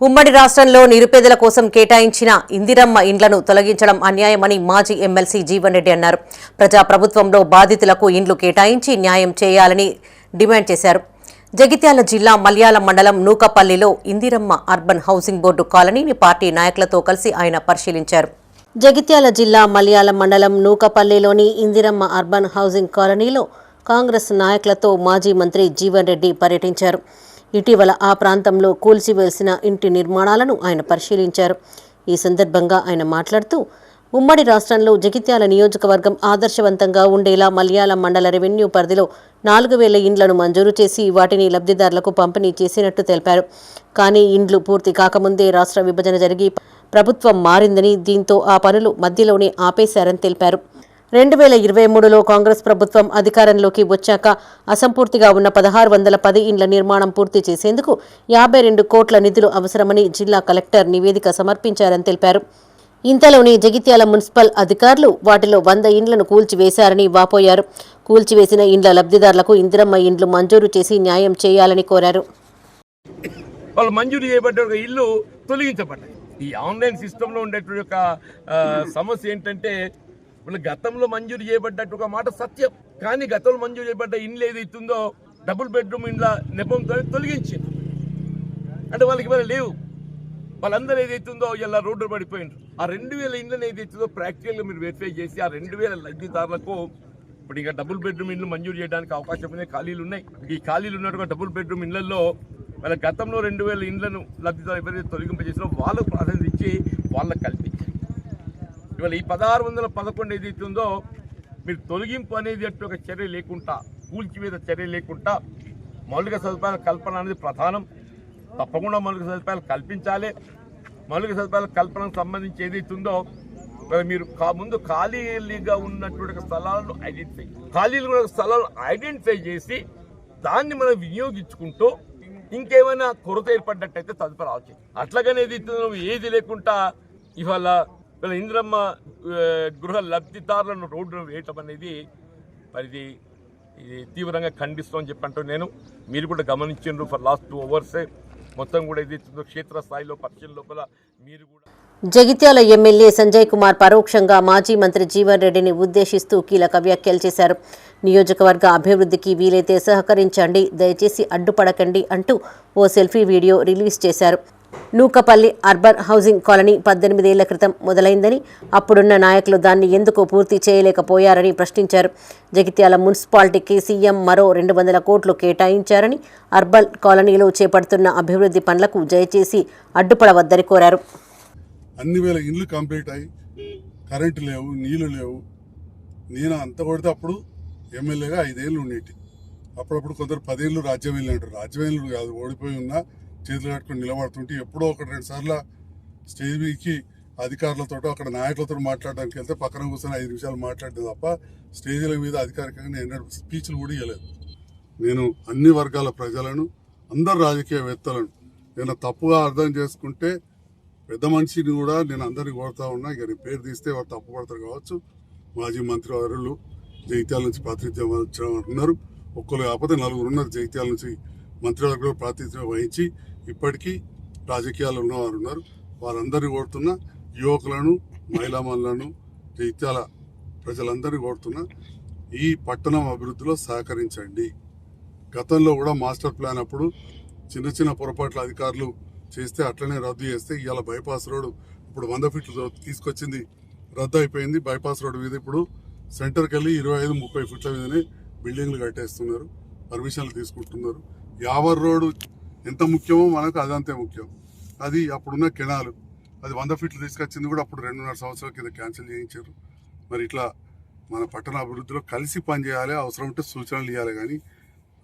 ఉమ్మడి రాష్ట్రంలో నిరుపేదల కోసం కేటాయించిన ఇందిరమ్మ ఇండ్లను తొలగించడం అన్యాయమని మాజీ ఎమ్మెల్సీ జీవన్ రెడ్డి అన్నారు. ప్రజాప్రభుత్వంలో బాధితులకు ఇండ్లు కేటాయించి న్యాయం చేయాలని డిమాండ్ చేశారు. జగిత్యాల జిల్లా మల్యాల మండలం నూకపల్లిలో ఇందిరమ్మ అర్బన్ హౌసింగ్ బోర్డు కాలనీని పార్టీ నాయకులతో కలిసి ఆయన పరిశీలించారు. జగిత్యాల జిల్లా మల్యాల మండలం నూకపల్లిలోని ఇందిరమ్మ అర్బన్ హౌసింగ్ కాలనీలో కాంగ్రెస్ నాయకులతో మాజీ మంత్రి జీవన్ రెడ్డి పర్యటించారు. ఇటీవల ఆ ప్రాంతంలో కూల్చివేసిన ఇంటి నిర్మాణాలను ఆయన పరిశీలించారు. ఈ సందర్భంగా ఆయన మాట్లాడుతూ ఉమ్మడి రాష్ట్రంలో జగిత్యాల నియోజకవర్గం ఆదర్శవంతంగా ఉండేలా మలయాళం మండల రెవెన్యూ పరిధిలో నాలుగు వేల ఇండ్లను మంజూరు చేసి వాటిని లబ్ధిదారులకు పంపిణీ చేసినట్టు తెలిపారు. కానీ ఇండ్లు పూర్తి కాకముందే రాష్ట్ర విభజన జరిగి ప్రభుత్వం మారిందని దీంతో ఆ పనులు మధ్యలోనే ఆపేశారని తెలిపారు. రెండు వేల ఇరవై మూడులో కాంగ్రెస్ ప్రభుత్వం అధికారంలోకి వచ్చాక అసంపూర్తిగా ఉన్న పదహారు వందల పది ఇండ్ల నిర్మాణం పూర్తి చేసేందుకు యాభై రెండు కోట్ల నిధులు అవసరమని జిల్లా కలెక్టర్ నివేదిక సమర్పించారని తెలిపారు. ఇంతలోనే జగిత్యాల మున్సిపల్ అధికారులు వాటిలో వంద ఇండ్లను కూల్చివేశారని వాపోయారు. కూల్చివేసిన ఇండ్ల లబ్ధిదారులకు ఇందిరమ్మ ఇండ్లు మంజూరు చేసి న్యాయం చేయాలని కోరారు. వాళ్ళు మంజూరు చేయబడ్డ ఇల్లు తొలగించబడ్డాయి. ఈ ఆన్లైన్ సిస్టంలో ఉండేటువంటి ఒక సమస్య ఏంటంటే వాళ్ళు గతంలో మంజూరు చేయబడ్డట్టు ఒక మాట సత్యం. కానీ గతంలో మంజూరు చేయబడ్డ ఇండ్లు ఏదైతుందో డబుల్ బెడ్రూమ్ ఇండ్ల నెపంతో తొలగించింది అంటే వాళ్ళకి మరి లేవు. వాళ్ళందరూ ఏదైతుందో ఇలా రోడ్డు పడిపోయిండ్రు. ఆ రెండు వేల ఇండ్లను ఏదైతుందో ప్రాక్టికల్గా మీరు వెరిఫై చేసి ఆ రెండు వేల లబ్ధిదారులకు ఇప్పుడు ఇంకా డబుల్ బెడ్రూమ్ ఇండ్లు మంజూరు చేయడానికి అవకాశం ఉన్నాయి ఖాళీలు ఉన్నాయి. ఈ ఖాళీలు ఉన్నటువంటి డబుల్ బెడ్రూమ్ ఇళ్ళలో వాళ్ళ గతంలో రెండు వేల ఇండ్లను లబ్ధిదారు ఎవరైతే తొలగింపజేసినో వాళ్ళకు ప్రాధాన్యత ఇచ్చి వాళ్ళకి ఇవాళ ఈ పదహారు వందల పదకొండు ఏదైతే ఉందో మీరు తొలగింపు అనేది అట్టు ఒక చర్య లేకుండా కూల్చివేత చర్య లేకుండా మౌలిక సదుపాయాల కల్పన అనేది ప్రధానం. తప్పకుండా మౌలిక సదుపాయాలు కల్పించాలి. మౌలిక సదుపాయాల కల్పనకు సంబంధించి ఏదైతే ఉందో మరి మీరు కా- ముందు ఖాళీగా ఉన్నటువంటి స్థలాలను ఐడెంటిఫై ఖాళీలు కూడా స్థలాలను ఐడెంటిఫై చేసి దాన్ని మనం వినియోగించుకుంటూ ఇంకేమైనా కొరత ఏర్పడ్డట్టయితే తదుపరి ఆలోచన. అట్లాగనేది ఏది లేకుండా ఇవాళ వీళ్ళ ఇంద్రమ్మ గృహ లబ్ధిదారులను రోడ్డు వేయటం అనేది పరిది ఇది తీవ్రంగా ఖండిస్తామని చెప్పంటూ నేను మీరు కూడా గమనించిండ్రు ఫర్ లాస్ట్ టూ అవర్సే మొత్తం కూడా ఇది క్షేత్రస్థాయిలో పరిచయం లోపల మీరు కూడా జగిత్యాల ఎమ్మెల్యే సంజయ్ కుమార్ పరోక్షంగా మాజీ మంత్రి జీవన్ రెడ్డిని ఉద్దేశిస్తూ కీలక వ్యాఖ్యలు చేశారు. నియోజకవర్గ అభివృద్ధికి వీలైతే సహకరించండి దయచేసి అడ్డుపడకండి అంటూ ఓ సెల్ఫీ వీడియో రిలీజ్ చేశారు. నూకపల్లి అర్బన్ హౌసింగ్ కాలనీ పద్దెనిమిదేళ్ళ క్రితం మొదలైందని అప్పుడున్న నాయకులు దాన్ని ఎందుకు పూర్తి చేయలేకపోయారని ప్రశ్నించారు. జగిత్యాల మున్సిపాలిటీకి సీఎం మరో రెండు వందల కోట్లు కేటాయించారని అర్బన్ కాలనీలో చేపడుతున్న అభివృద్ధి పనులకు దయచేసి అడ్డుపడవద్దని కోరారు. అన్ని వేల ఇండ్లు కంప్లీట్ అయ్యి కరెంటు లేవు నీళ్ళు లేవు. నేను అంత కొడితే అప్పుడు ఎమ్మెల్యేగా ఐదేళ్ళు ఉండేటి. అప్పుడప్పుడు కొందరు పదేళ్ళు రాజ్యం వెళ్ళినట్టు. రాజ్యం కాదు ఓడిపోయి ఉన్నా చేతులు కట్టుకుని నిలబడుతుంటే ఎప్పుడో ఒక రెండు సార్లు స్టేజ్ మీదకి అధికారులతో అక్కడ నాయకులతో మాట్లాడడానికి వెళ్తే పక్కన కూర్చొని ఐదు నిమిషాలు మాట్లాడడం తప్ప స్టేజీల మీద అధికారికంగా నేను స్పీచ్లు కూడా ఇవ్వలేదు నేను అన్ని వర్గాల ప్రజలను అందరు రాజకీయవేత్తలను నేను తప్పుగా అర్థం చేసుకుంటే పెద్ద మనిషిని కూడా నేను అందరినీ కోరుతా ఉన్నా. ఇక నేను పేరు తీస్తే వారు తప్పుపడతారు కావచ్చు. మాజీ మంత్రి వారులు జైత్యాల నుంచి ప్రాతినిధ్యం వహించడం ఒక్కరు కాకపోతే నలుగురు ఉన్నారు జైత్యాల నుంచి మంత్రివర్గంలో ప్రాతినిధ్యం వహించి ఇప్పటికీ రాజకీయాలు ఉన్నవారు ఉన్నారు. వారందరినీ కోరుతున్న యువకులను మహిళామణులను జగిత్యాల ప్రజలందరినీ కోరుతున్నా ఈ పట్టణం అభివృద్ధిలో సహకరించండి. గతంలో కూడా మాస్టర్ ప్లాన్ అప్పుడు చిన్న చిన్న పొరపాట్ల అధికారులు చేస్తే అట్లనే రద్దు చేస్తే ఇవాళ బైపాస్ రోడ్ ఇప్పుడు వంద ఫీట్లు తీసుకొచ్చింది రద్దు అయిపోయింది. బైపాస్ రోడ్ మీద ఇప్పుడు సెంటర్కి వెళ్ళి ఇరవై ఐదు ముప్పై ఫీట్ల మీదనే బిల్డింగ్లు కట్టేస్తున్నారు పర్మిషన్లు తీసుకుంటున్నారు. యావర్ రోడ్డు ఎంత ముఖ్యమో మనకు అదంతే ముఖ్యం. అది అప్పుడున్న కెనాలు. అది వంద ఫీట్లు తీసుకొచ్చింది కూడా అప్పుడు రెండున్నర సంవత్సరాల కింద క్యాన్సిల్ చేయించారు. మరి ఇట్లా మన పట్టణ అభివృద్ధిలో కలిసి పనిచేయాలి అవసరం ఉంటే సూచనలు ఇవ్వాలి కానీ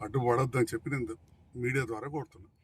అడ్డుపడొద్దని చెప్పి నేను మీడియా ద్వారా కోరుతున్నాను.